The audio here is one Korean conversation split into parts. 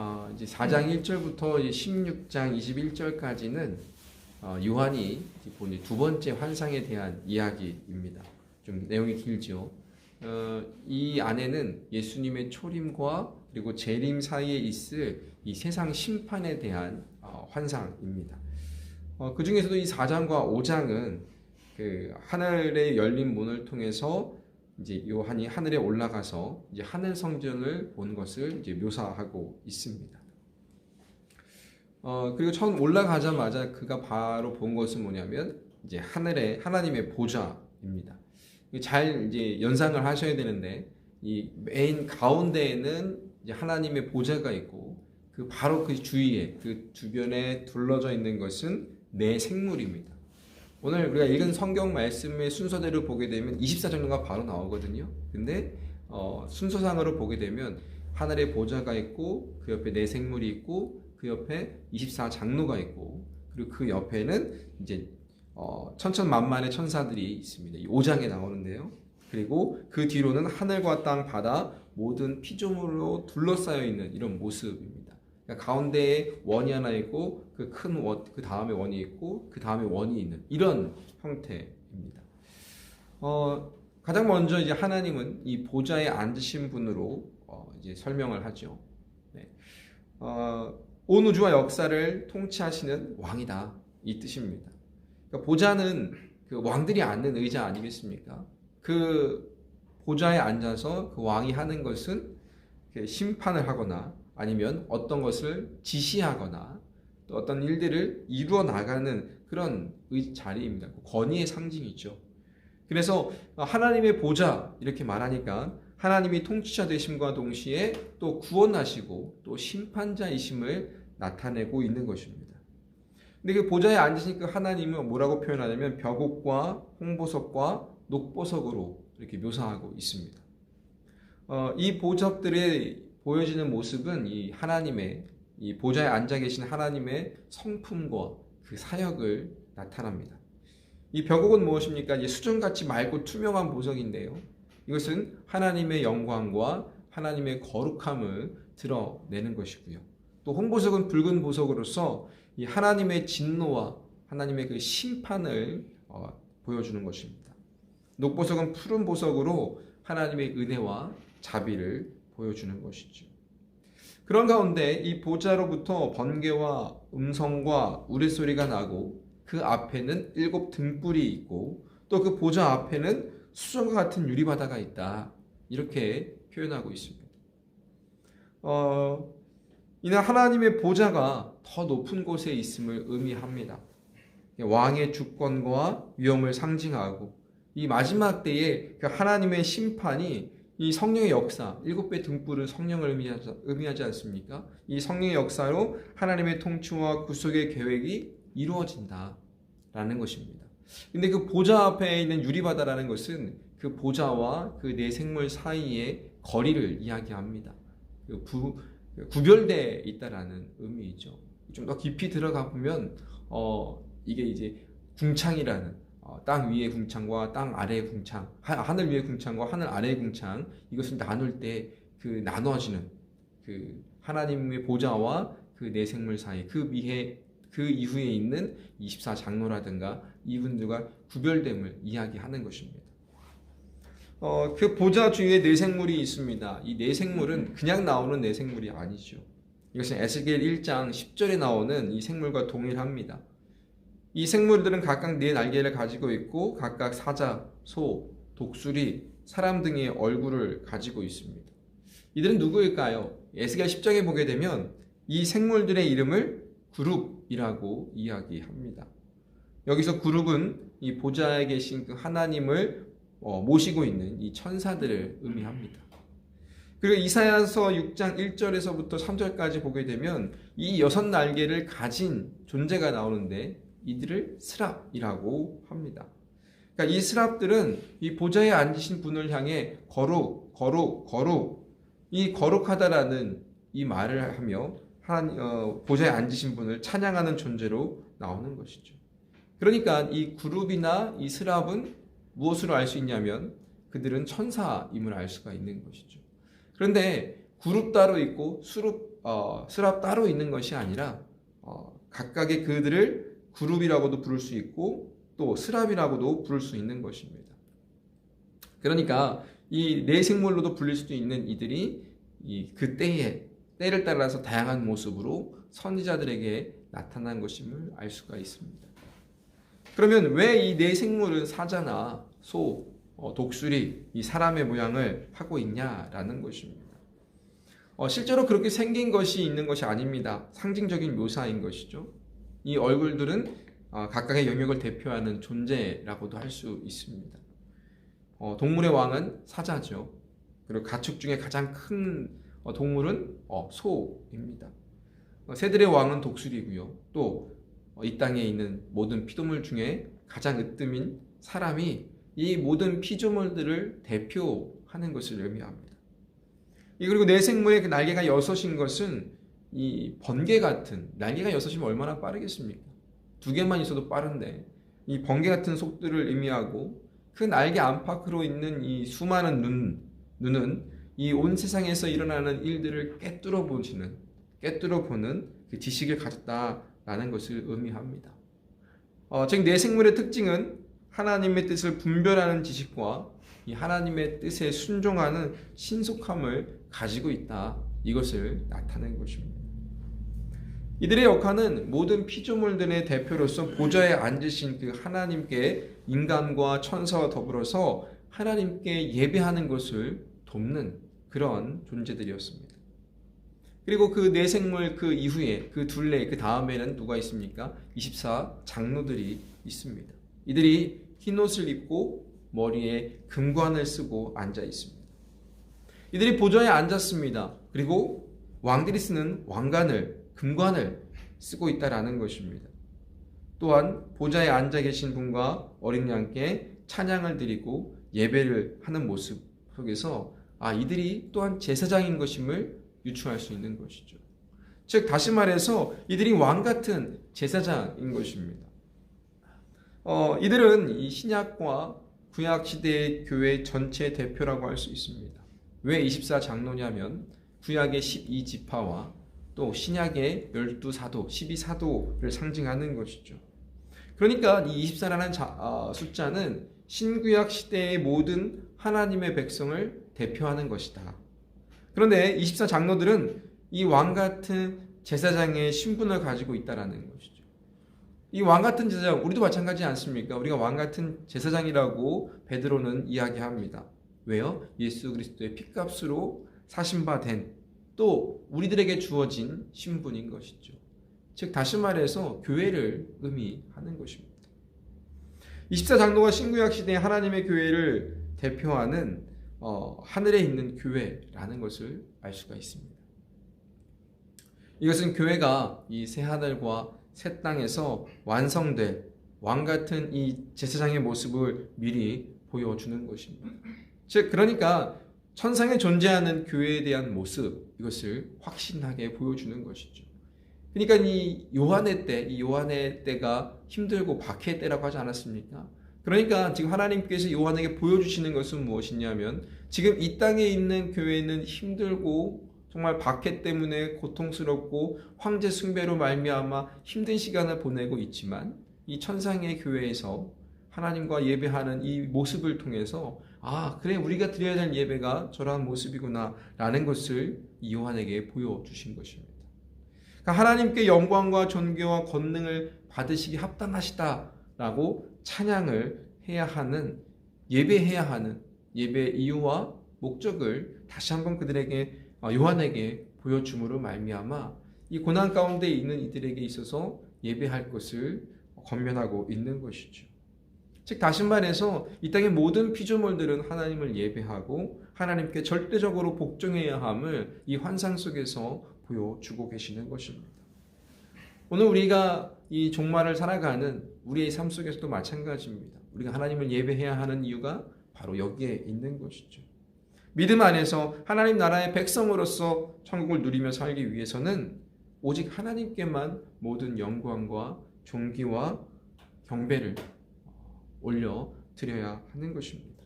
어, 이제 4장 1절부터 이제 16장 21절까지는 어, 요한이 본두 번째 환상에 대한 이야기입니다. 좀 내용이 길죠. 어, 이 안에는 예수님의 초림과 그리고 재림 사이에 있을 이 세상 심판에 대한 어, 환상입니다. 어, 그 중에서도 이 4장과 5장은 그 하늘의 열린 문을 통해서 이제 요한이 하늘에 올라가서 이제 하늘 성전을 본 것을 이제 묘사하고 있습니다. 어, 그리고 처음 올라가자마자 그가 바로 본 것은 뭐냐면 이제 하늘에 하나님의 보좌입니다. 잘 이제 연상을 하셔야 되는데 이 메인 가운데에는 이제 하나님의 보좌가 있고 그 바로 그 주위에 그 주변에 둘러져 있는 것은 내 생물입니다. 오늘 우리가 읽은 성경 말씀의 순서대로 보게 되면 24장로가 바로 나오거든요. 근데 어, 순서상으로 보게 되면 하늘에 보좌가 있고 그 옆에 내 생물이 있고 그 옆에 24장로가 있고 그리고 그 옆에는 이제 어, 천천만만의 천사들이 있습니다. 이 5장에 나오는데요. 그리고 그 뒤로는 하늘과 땅, 바다 모든 피조물로 둘러싸여 있는 이런 모습입니다. 그러니까 가운데에 원이 하나 있고 그 큰 원, 그 다음에 원이 있고 그 다음에 원이 있는 이런 형태입니다. 어, 가장 먼저 이제 하나님은 이 보좌에 앉으신 분으로 어, 이제 설명을 하죠. 네. 어, 온 우주와 역사를 통치하시는 왕이다 이 뜻입니다. 그러니까 보좌는 그 왕들이 앉는 의자 아니겠습니까? 그 보좌에 앉아서 그 왕이 하는 것은 심판을 하거나 아니면 어떤 것을 지시하거나 또 어떤 일들을 이루어 나가는 그런 자리입니다. 권위의 상징이죠. 그래서 하나님의 보좌 이렇게 말하니까 하나님이 통치자 되심과 동시에 또 구원하시고 또 심판자이심을 나타내고 있는 것입니다. 근데 그 보좌에 앉으신 그 하나님은 뭐라고 표현하냐면 벽옥과 홍보석과 녹보석으로 이렇게 묘사하고 있습니다. 어, 이 보석들의 보여지는 모습은 이 하나님의 이 보좌에 앉아 계신 하나님의 성품과 그 사역을 나타납니다. 이 벽옥은 무엇입니까? 이제 수정같이 맑고 투명한 보석인데요. 이것은 하나님의 영광과 하나님의 거룩함을 드러내는 것이고요. 또 홍보석은 붉은 보석으로서 이 하나님의 진노와 하나님의 그 심판을 어, 보여주는 것입니다. 녹보석은 푸른 보석으로 하나님의 은혜와 자비를 보여주는 것이죠. 그런 가운데 이 보좌로부터 번개와 음성과 우레소리가 나고 그 앞에는 일곱 등불이 있고 또 그 보좌 앞에는 수정과 같은 유리바다가 있다. 이렇게 표현하고 있습니다. 어, 이는 하나님의 보좌가 더 높은 곳에 있음을 의미합니다. 왕의 주권과 위엄을 상징하고 이 마지막 때에 그 하나님의 심판이 이 성령의 역사, 일곱 배 등불은 성령을 의미하지, 의미하지 않습니까? 이 성령의 역사로 하나님의 통치와 구속의 계획이 이루어진다라는 것입니다. 근데 그 보좌 앞에 있는 유리바다라는 것은 그 보좌와 그 내 생물 사이의 거리를 이야기합니다. 그 부, 구별돼 있다라는 의미이죠. 좀 더 깊이 들어가 보면 어, 이게 이제 궁창이라는 어, 땅 위의 궁창과 땅 아래의 궁창, 하, 늘 위의 궁창과 하늘 아래의 궁창 이것을 나눌 때 그 나눠지는 그 하나님의 보좌와 그 내 생물 사이 그 위에 그 이후에 있는 24 장로라든가 이분들과 구별됨을 이야기하는 것입니다. 어, 그 보좌 주위에 내생물이 있습니다. 이 내생물은 그냥 나오는 내생물이 아니죠. 이것은 에스겔 1장 10절에 나오는 이 생물과 동일합니다. 이 생물들은 각각 네 날개를 가지고 있고 각각 사자, 소, 독수리, 사람 등의 얼굴을 가지고 있습니다. 이들은 누구일까요? 에스겔 10장에 보게 되면 이 생물들의 이름을 그룹이라고 이야기합니다. 여기서 그룹은 이 보좌에 계신 그 하나님을 어, 모시고 있는 이 천사들을 의미합니다. 그리고 이사야서 6장 1절에서부터 3절까지 보게 되면 이 여섯 날개를 가진 존재가 나오는데 이들을 스랍이라고 합니다. 그러니까 이 스랍들은 이 보좌에 앉으신 분을 향해 거룩, 거룩, 거룩, 이 거룩하다라는 이 말을 하며 한 어, 보좌에 앉으신 분을 찬양하는 존재로 나오는 것이죠. 그러니까 이 그룹이나 이 스랍은 무엇으로 알 수 있냐면 그들은 천사임을 알 수가 있는 것이죠. 그런데 그룹 따로 있고 수룹 어, 스랍 따로 있는 것이 아니라 어, 각각의 그들을 그룹이라고도 부를 수 있고 또 스랍이라고도 부를 수 있는 것입니다. 그러니까 이 네 생물로도 불릴 수도 있는 이들이 이 그 때에 때를 따라서 다양한 모습으로 선지자들에게 나타난 것임을 알 수가 있습니다. 그러면 왜 이 네 생물은 사자나 소, 어, 독수리, 이 사람의 모양을 하고 있냐라는 것입니다. 어, 실제로 그렇게 생긴 것이 있는 것이 아닙니다. 상징적인 묘사인 것이죠. 이 얼굴들은 어, 각각의 영역을 대표하는 존재라고도 할 수 있습니다. 어, 동물의 왕은 사자죠. 그리고 가축 중에 가장 큰 어, 동물은 어, 소입니다. 어, 새들의 왕은 독수리고요. 또 이 땅에 있는 모든 피조물 중에 가장 으뜸인 사람이 이 모든 피조물들을 대표하는 것을 의미합니다. 이 그리고 내 생물의 그 날개가 여섯인 것은 이 번개 같은 날개가 여섯이면 얼마나 빠르겠습니까? 두 개만 있어도 빠른데 이 번개 같은 속도를 의미하고 그 날개 안팎으로 있는 이 수많은 눈 눈은 이 온 세상에서 일어나는 일들을 꿰뚫어 보시는 꿰뚫어 보는 그 지식을 가졌다라는 것을 의미합니다. 어, 즉 내 생물의 특징은 하나님의 뜻을 분별하는 지식과 이 하나님의 뜻에 순종하는 신속함을 가지고 있다. 이것을 나타낸 것입니다. 이들의 역할은 모든 피조물들의 대표로서 보좌에 앉으신 그 하나님께 인간과 천사와 더불어서 하나님께 예배하는 것을 돕는 그런 존재들이었습니다. 그리고 그 내생물 그 이후에 그 둘레 그 다음에는 누가 있습니까? 24 장로들이 있습니다. 이들이 흰 옷을 입고 머리에 금관을 쓰고 앉아 있습니다. 이들이 보좌에 앉았습니다. 그리고 왕들이 쓰는 왕관을 금관을 쓰고 있다라는 것입니다. 또한 보좌에 앉아 계신 분과 어린 양께 찬양을 드리고 예배를 하는 모습 속에서 아 이들이 또한 제사장인 것임을 유추할 수 있는 것이죠. 즉 다시 말해서 이들이 왕 같은 제사장인 것입니다. 어, 이들은 이 신약과 구약 시대의 교회 전체 대표라고 할 수 있습니다. 왜 24 장로냐면 구약의 12 지파와 또 신약의 12 사도, 12 사도를 상징하는 것이죠. 그러니까 이 24라는 자, 어, 숫자는 신구약 시대의 모든 하나님의 백성을 대표하는 것이다. 그런데 24 장로들은 이 왕 같은 제사장의 신분을 가지고 있다라는 것이죠. 이 왕 같은 제사장, 우리도 마찬가지 않습니까? 우리가 왕 같은 제사장이라고 베드로는 이야기합니다. 왜요? 예수 그리스도의 피값으로 사신 바된 또 우리들에게 주어진 신분인 것이죠. 즉 다시 말해서 교회를 의미하는 것입니다. 24장로가 신구약 시대 하나님의 교회를 대표하는 어, 하늘에 있는 교회라는 것을 알 수가 있습니다. 이것은 교회가 이 새 하늘과 새 땅에서 완성될 왕 같은 이 제사장의 모습을 미리 보여주는 것입니다. 즉 그러니까 천상에 존재하는 교회에 대한 모습 이것을 확신하게 보여주는 것이죠. 그러니까 이 요한의 때, 이 요한의 때가 힘들고 박해의 때라고 하지 않았습니까? 그러니까 지금 하나님께서 요한에게 보여주시는 것은 무엇이냐면 지금 이 땅에 있는 교회는 힘들고 정말 박해 때문에 고통스럽고 황제 숭배로 말미암아 힘든 시간을 보내고 있지만 이 천상의 교회에서 하나님과 예배하는 이 모습을 통해서 아 그래 우리가 드려야 될 예배가 저러한 모습이구나 라는 것을 요한에게 보여주신 것입니다. 그러니까 하나님께 영광과 존귀와 권능을 받으시기 합당하시다 라고 찬양을 해야 하는 예배해야 하는 예배 이유와 목적을 다시 한번 그들에게 어, 요한에게 보여줌으로 말미암아 이 고난 가운데 있는 이들에게 있어서 예배할 것을 권면하고 있는 것이죠. 즉 다시 말해서 이 땅의 모든 피조물들은 하나님을 예배하고 하나님께 절대적으로 복종해야 함을 이 환상 속에서 보여주고 계시는 것입니다. 오늘 우리가 이 종말을 살아가는 우리의 삶 속에서도 마찬가지입니다. 우리가 하나님을 예배해야 하는 이유가 바로 여기에 있는 것이죠. 믿음 안에서 하나님 나라의 백성으로서 천국을 누리며 살기 위해서는 오직 하나님께만 모든 영광과 존귀와 경배를 올려 드려야 하는 것입니다.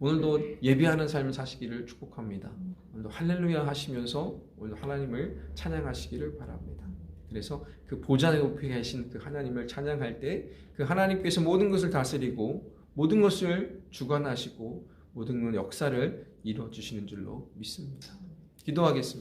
오늘도 예배하는 삶을 사시기를 축복합니다. 오늘도 할렐루야 하시면서 오늘 하나님을 찬양하시기를 바랍니다. 그래서 그 보좌 높이 계신 그 하나님을 찬양할 때 그 하나님께서 모든 것을 다스리고 모든 것을 주관하시고 모든 역사를 이루어 주시는 줄로 믿습니다. 기도하겠습니다.